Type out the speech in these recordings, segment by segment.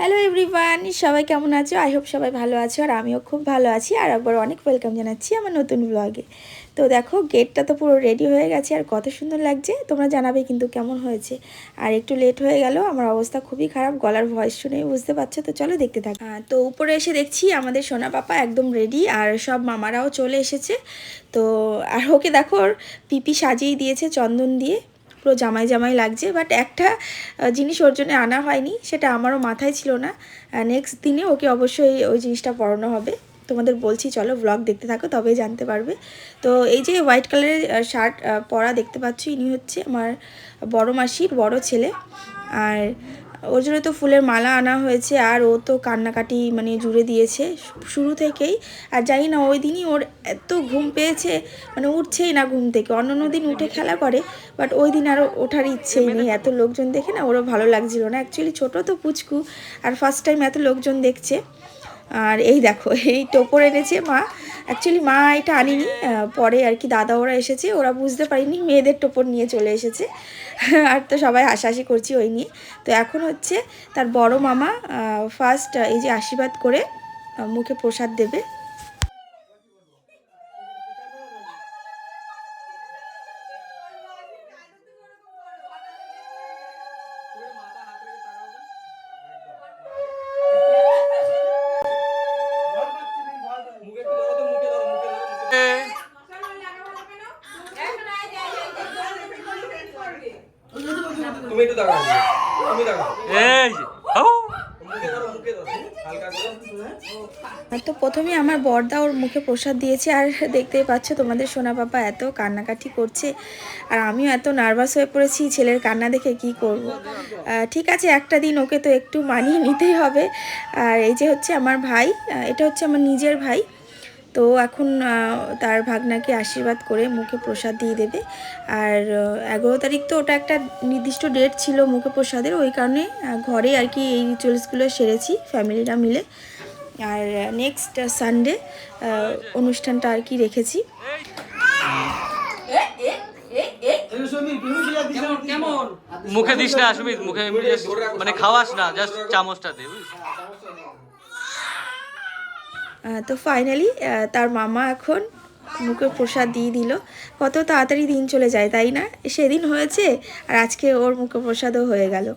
Hello everyone সবাই কেমন আছো? আই হোপ সবাই ভালো আছো আর আমিও খুব ভালো আছি। আর একবার অনেক ওয়েলকাম জানাচ্ছি আমার নতুন ব্লগে তো দেখো গেটটা তো পুরো রেডি হয়ে গেছে আর কত সুন্দর লাগছে। তোমরা জানাবে কিন্তু কেমন হয়েছে। আর একটু লেট হয়ে গেল, আমার অবস্থা খুবই খারাপ। গলার ভয়েস শুনেই বুঝতে পারছ? তো চলো দেখতে থাক। তো উপরে এসে দেখছি আমাদের সোনা পাপা একদম রেডি আর সব মামারাও চলে এসেছে। তো আর ওকে দেখো পিপি সাজিয়ে দিয়েছে চন্দন দিয়ে। পুরো জামাই জামাই লাগছে বাট একটা জিনিস ওর জন্য আনা হয়নি, সেটা আমারও মাথায় ছিল না। নেক্সট দিনে ওকে অবশ্যই ওই জিনিসটা পরানো হবে। তোমাদের বলছি, চলো ব্লগ দেখতে থাকো, তবেই জানতে পারবে। তো এই যে হোয়াইট কালারের শার্ট পরা দেখতে পাচ্ছ, ইনি হচ্ছে আমার বড় মাসির বড় ছেলে। আর ওর জন্য তো ফুলের মালা আনা হয়েছে আর ও তো কান্নাকাটি মানে জুড়ে দিয়েছে শুরু থেকেই। আর জানি না, ওই দিনই ওর এত ঘুম পেয়েছে মানে উঠছেই না ঘুম থেকে। অন্য অন্য দিন উঠে খেলা করে বাট ওই দিন আরও ওঠার ইচ্ছেই নেই। এত লোকজন দেখে না ওরও ভালো লাগছিল না। অ্যাকচুয়ালি ছোটো তো পুচকু, আর ফার্স্ট টাইম এত লোকজন দেখছে। আর এই দেখো, এই টোপর এনেছে মা। অ্যাকচুয়ালি মা এটা আনিনি পরে আর কি দাদা ওরা এসেছে, ওরা বুঝতে পারিনি, মেয়েদের টোপর নিয়ে চলে এসেছে। আর তো সবাই হাসাহাসি করছি ওই নিয়ে। তো এখন হচ্ছে তার বড় মামা ফার্স্ট এই যে আশীর্বাদ করে মুখে প্রসাদ দেবে মুখে একটু ধরো তো মুখে ধরো মুখে ধরো মুখে তুমি একটু দাঁড়াও তুমি দাঁড়াও তো প্রথমে আমার বর্দা ওর মুখে প্রসাদ দিয়েছে, আর দেখতেই পাচ্ছ তোমাদের সোনা পাপা এত কান্নাকাটি করছে, আর আমিও এত নার্ভাস হয়ে পড়েছি ছেলের কান্না দেখে কি করব। ঠিক আছে, একটা দিন ওকে তো একটু মানিয়ে নিতেই হবে। আর এই যে হচ্ছে আমার ভাই এটা হচ্ছে আমার নিজের ভাই। তো এখন তার ভাগনাকে আশীর্বাদ করে মুখে প্রসাদ দিয়ে দেবে। আর এগারো তারিখ তো ওটা একটা নির্দিষ্ট ডেট ছিল মুখে প্রসাদের ওই কারণে ঘরে আর কি এই রিচুয়ালসগুলো সেরেছি ফ্যামিলিরা মিলে। আর নেক্সট সানডে অনুষ্ঠানটা আর কি রেখেছি। মুখে দিস না সুমিত মুখে মানে খাওয়াস না জাস্ট চামচটা দে তো ফাইনালি তার মামা এখন মুখে প্রসাদ দিয়ে দিল। কত তাড়াতাড়ি দিন চলে যায়, তাই না? সেদিন হয়েছে আর আজকে ওর মুখে প্রসাদও হয়ে গেল।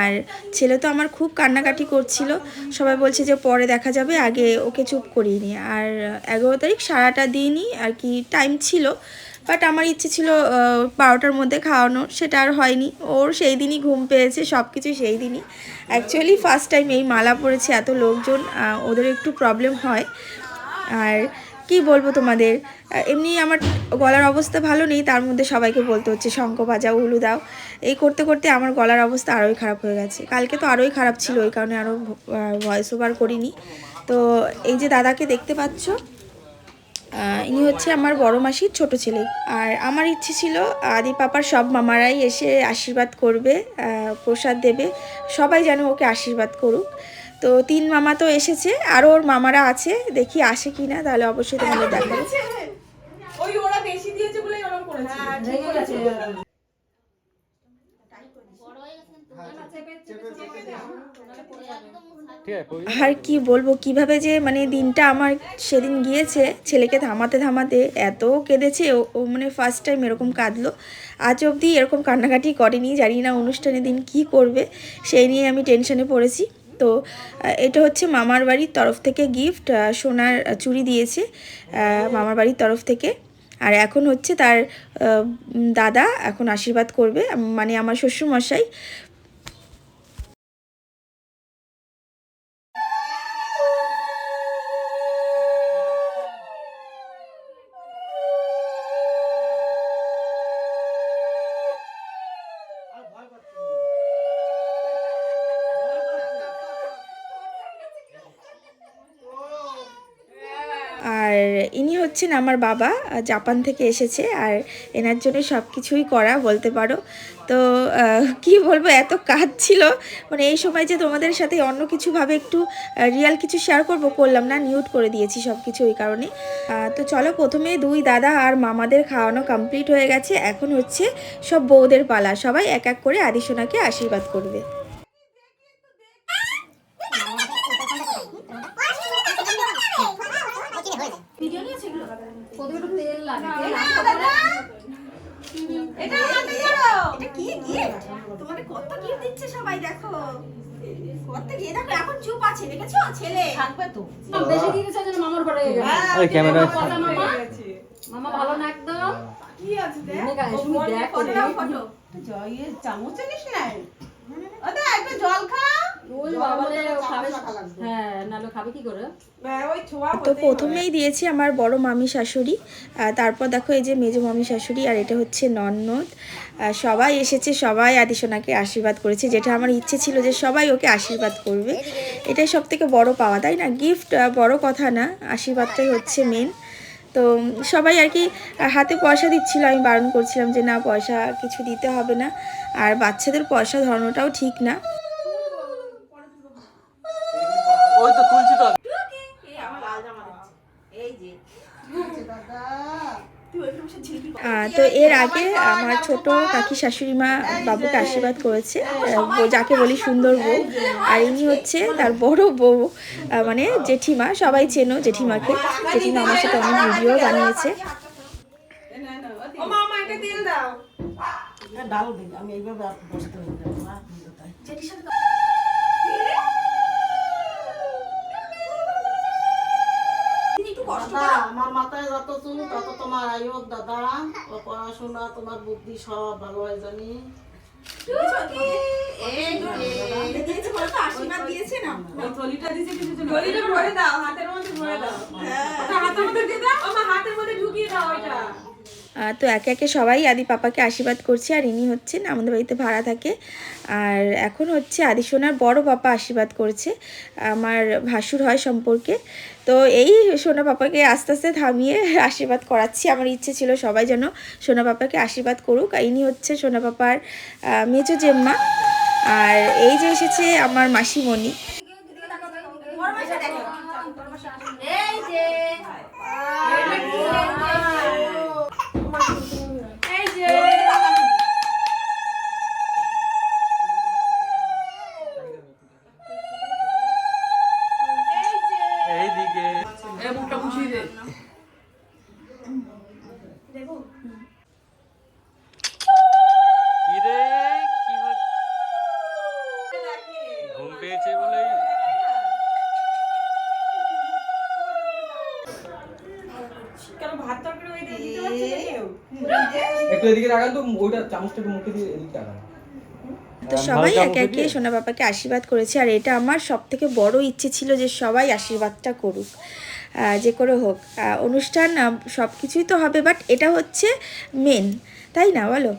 আর ছেলে তো আমার খুব কান্নাকাটি করছিল। সবাই বলছে যে পরে দেখা যাবে, আগে ওকে চুপ করিয়ে নি আর এগারো তারিখ সারাটা দিনই আর কি টাইম ছিল। বাট আমার ইচ্ছে ছিল বারোটার মধ্যে খাওয়ানো, সেটা আর হয়নি। ওর সেই দিনই ঘুম পেয়েছে সব কিছু সেই দিনই। অ্যাকচুয়ালি ফার্স্ট টাইম এই মালা পড়েছে এত লোকজন ওদের একটু প্রবলেম হয়। আর কি বলব তোমাদের এমনি আমার গলার অবস্থা ভালো নেই, তার মধ্যে সবাইকে বলতে হচ্ছে, শঙ্খ বাজাও উলু দাও। এই করতে করতে আমার গলার অবস্থা আরোই খারাপ হয়ে গেছে। কালকে তো আরোই খারাপ ছিল ওই কারণে আরও ভয়েস ওভার করিনি। তো এই যে দাদাকে দেখতে পাচ্ছ ইনি হচ্ছে আমার বড় মাসির ছোট ছেলে। আর আমার ইচ্ছে ছিল আদি পাপার সব মামারাই এসে আশীর্বাদ করবে প্রসাদ দেবে সবাই যেন ওকে আশীর্বাদ করুক। তো তিন মামা তো এসেছে আর ওর মামারা আছে দেখি আসে কি না তাহলে অবশ্যই তোমাদের দেখাবো। ওই ওরা বেশি দিয়েছে বলেই ওরকম করেছে ঠিক আছে কই আর কি বলব, কীভাবে যে মানে দিনটা আমার সেদিন গিয়েছে, ছেলেকে থামাতে থামাতে এত কেঁদেছে, ও মানে ফার্স্ট টাইম এরকম কাঁদলো। আজ অবধি এরকম কান্নাকাটি করেনি, জানি না অনুষ্ঠানের দিন কি করবে, সেই নিয়ে আমি টেনশনে পড়েছি। তো এটা হচ্ছে মামার বাড়ির তরফ থেকে গিফট সোনার চুড়ি দিয়েছে মামার বাড়ির তরফ থেকে। আর এখন হচ্ছে তার দাদা এখন আশীর্বাদ করবে মানে আমার শ্বশুরমশাই আর আর ইনি হচ্ছেন আমার বাবা জাপান থেকে এসেছে আর এনার জন্য সব কিছুই করা, বলতে পারো। তো কি বলব, এত কাজ ছিল। মানে এই সময় যে তোমাদের সাথে অন্য কিছুভাবে একটু রিয়াল কিছু শেয়ার করব, করলাম না নিউট করে দিয়েছি সব কিছু ওই কারণে। তো চলো, প্রথমে দুই দাদা আর মামাদের খাওয়ানো কমপ্লিট হয়ে গেছে। এখন হচ্ছে সব বউদের পালা। সবাই এক এক করে আদিসোনাকে আশীর্বাদ করবে। এটা হাতে ধরো এটা কি গিফট তোমাকে কত গিফট দিচ্ছে সবাই দেখো মামা ভালো না একদম কি আছে দেখ চামচ নিস জল খা। হ্যাঁ নালো খাবে কি করে? ওই ছোয়া তো প্রথমেই দিয়েছি আমার বড় মামি শাশুড়ি তারপর দেখো এই যে মেজো মামি শাশুড়ি আর এটা হচ্ছে ননদ। সবাই এসেছে সবাই আদিসোনাকে আশীর্বাদ করেছে যেটা আমার ইচ্ছে ছিল যে সবাই ওকে আশীর্বাদ করবে। এটাই সব থেকে বড় পাওয়া তাই না? গিফট বড় কথা না আশীর্বাদটাই হচ্ছে মেন তো সবাই আর কি হাতে পয়সা দিচ্ছিল আমি বারণ করছিলাম যে না পয়সা কিছু দিতে হবে না। আর বাচ্চাদের পয়সা ধরানোটাও ঠিক না। তো এর আগে আমার ছোট কাকি শাশুড়ি মা বাবুকে আশীর্বাদ করেছে। যাকে বলি সুন্দর বউ আর ইনি হচ্ছে তার বড় বউ মানে জেঠিমা সবাই চেনো জেঠিমাকে। জেঠিমা আমার সাথে অনেক ভিডিও বানিয়েছে। ডাল দিন আমি এইভাবে বসতে তাই দাদা আমার মাথায় যত চুল তত তোমার আয়ু দাদা। ও পড়াশোনা তোমার বুদ্ধি সব ভালো হয় জানি। ওই থলিটা দিছে কিছু থলিটা ভরে দাও হাতের মধ্যে ভরে দাও। ওটা হাতের মধ্যে দিয়ে দাও আমার হাতের মধ্যে ঢুকিয়ে দাও ওইটা। তো একে একে সবাই আদি পাপাকে আশীর্বাদ করছে, আর ইনি হচ্ছেন আমাদের বাড়িতে ভাড়া থাকে। আর এখন হচ্ছে আদি সোনার বড় পাপা আশীর্বাদ করছে, আমার ভাসুর হয় সম্পর্কে। তো এই সোনা পাপাকে আস্তে আস্তে থামিয়ে আশীর্বাদ করাচ্ছি, আমার ইচ্ছে ছিল সবাই যেন সোনা পাপাকে আশীর্বাদ করুক। ইনি হচ্ছে সোনা পাপার মেজো জেম্মা। আর এই যে এসেছে আমার মাসিমণি ভাত তরকারি ওই দিয়ে দিতে পারছে না কেউ একটু এদিকে রাখান তো ওইটা চামচটা একটু মুখে দিয়ে এদিকে রাখান তো সবাই একে একে সোনা বাবাকে আশীর্বাদ করেছে আর এটা আমার সব থেকে বড় ইচ্ছে ছিল যে সবাই আশীর্বাদটা করুক। আহ, যে করে হোক। আহ, অনুষ্ঠান সব কিছুই তো হবে বাট এটা হচ্ছে মেন তাই না বলো?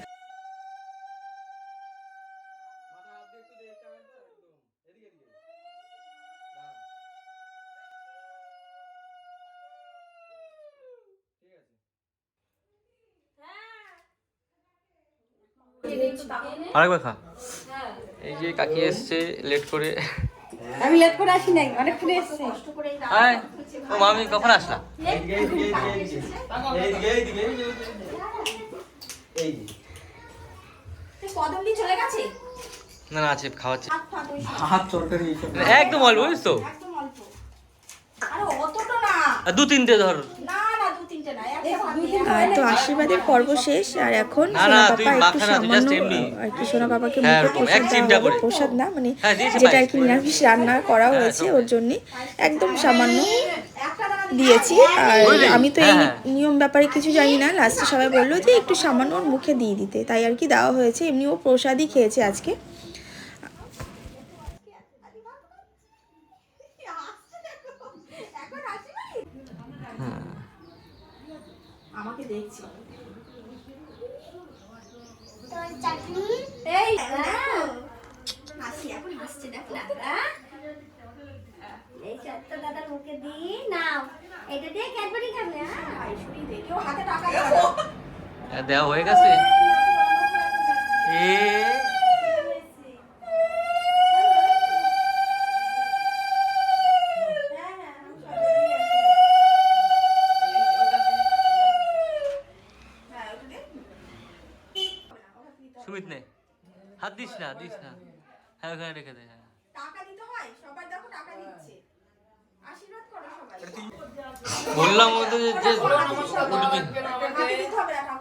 আরেকবার খা। এই যে কাকি এসছে লেট করে। আমি লেট করে আসি নাই এসেছি। হাই ও মামি কখন আসলা? কদমলি চলে গেছে? না না আছে খাওয়াচ্ছে। হাত তরকারি একদম অল্প বুঝিস তো একদম অল্প। আরে অতটা না। দু তিনটে ধর। তো আশীর্বাদের পর্ব শেষ আর এখন সোনা একটু সামান্য আর কি সোনা পাপাকে হ্যাঁ, মুখে প্রসাদ দেওয়া প্রসাদ না মানে হ্যাঁ, যেটা আর কি নিরামিষ রান্না করা হ্যাঁ, হয়েছে ওর জন্য একদম সামান্য দিয়েছি। আর আমি তো এই। নিয়ম ব্যাপারে কিছু জানি না লাস্টে সবাই বলল যে একটু সামান্য ওর মুখে দিয়ে দিতে তাই আর কি দেওয়া হয়েছে এমনি ও প্রসাদই খেয়েছে আজকে। আমাকে দেখছি। এই হ্যাঁ। হাসি এখন হাসছে দেখো দাদা। এই চারটা দাদার মুখে দি নাও। এটা দিয়ে হ্যাঁ। দেখে হাতে টাকা দেওয়া হয়ে গেছে? এ সুমিত নে। হাত দিস না দিস না। হ্যাঁ ওখানে রেখে দে হ্যাঁ। টাকা দিতে হয়? সবাই দেখো টাকা দিচ্ছে। আশীর্বাদ করো সবাই। বললাম ওদের যে যে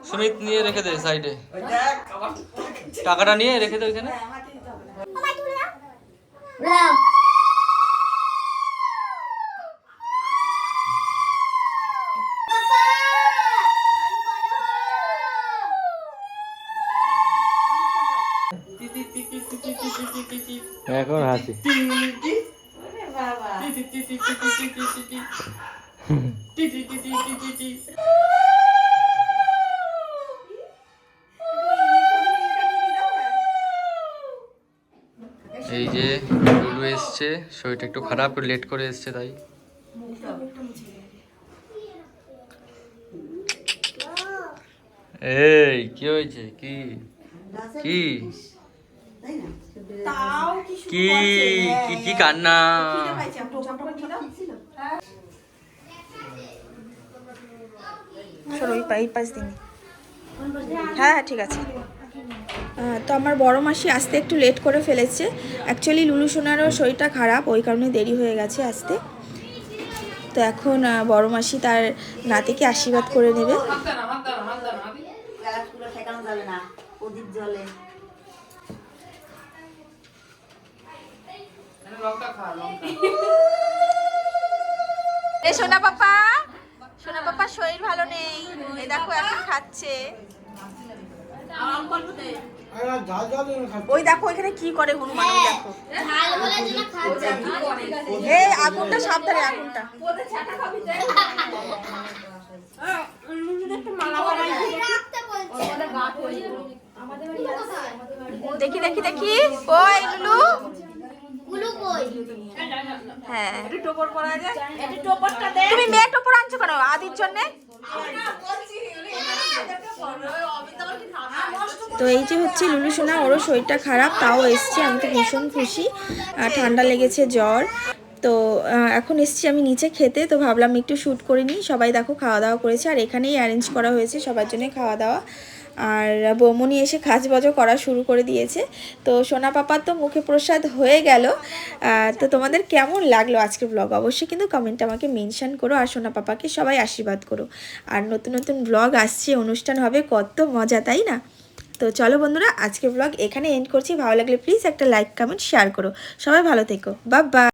সুমিত নিয়ে রেখে দে সাইডে টাকাটা নিয়ে রেখে দে ওইখানে। এখন হাসি। এই যে লুলু এসছে, শরীরটা একটু খারাপ, লেট করে এসছে তাই। এই, কি হয়েছে? কি? কি? তাও কি কি কি কি কান্না? খিদে পাইছে, আমার চটপট দিয়ে দাও। সরো এই পা- এই পাশ দিন। হ্যাঁ হ্যাঁ ঠিক আছে। তো আমার বড় মাসি আসতে একটু লেট করে ফেলেছে। অ্যাকচুয়ালি লুলু সোনারও শরীরটা খারাপ ওই কারণে দেরি হয়ে গেছে আসতে। তো এখন বড় মাসি তার নাতিকে আশীর্বাদ করে নেবে। ঠেকানো এ সোনা পাপা। সোনা পাপা শরীর ভালো নেই। এই দেখো এখন খাচ্ছে। ওই দেখো ওইখানে কি করে হনুমান ওই দেখো। এই আগুনটা সাবধানে আগুনটা। দেখি দেখি দেখি। কই লুলু। হ্যাঁ। তুমি মেয়ে টোপর আনছো কেন আদির জন্যে? তো এই যে হচ্ছে লুলু সোনা ওরও শরীরটা খারাপ তাও এসছে আমি তো ভীষণ খুশি। আর ঠান্ডা লেগেছে জ্বর। তো এখন এসছি আমি নিচে খেতে, তো ভাবলাম একটু শ্যুট করে নিই। সবাই দেখো খাওয়া দাওয়া করেছে, আর এখানেই অ্যারেঞ্জ করা হয়েছে সবার জন্য খাওয়া দাওয়া আর বৌমনি এসে খাজ বজো করা শুরু করে দিয়েছে। তো সোনা পাপার তো মুখে প্রসাদ হয়ে গেল। তো তোমাদের কেমন লাগল আজকের ব্লগ অবশ্যই কিন্তু কমেন্টে আমাকে মেনশন করো আর সোনা পাপাকে সবাই আশীর্বাদ করো। আর নতুন নতুন ব্লগ আসছে, অনুষ্ঠান হবে, কত মজা, তাই না? তো চলো বন্ধুরা, আজকের ব্লগ এখানে এন্ড করছি। ভালো লাগলে প্লিজ একটা লাইক কমেন্ট শেয়ার করো। সবাই ভালো থেকো। বা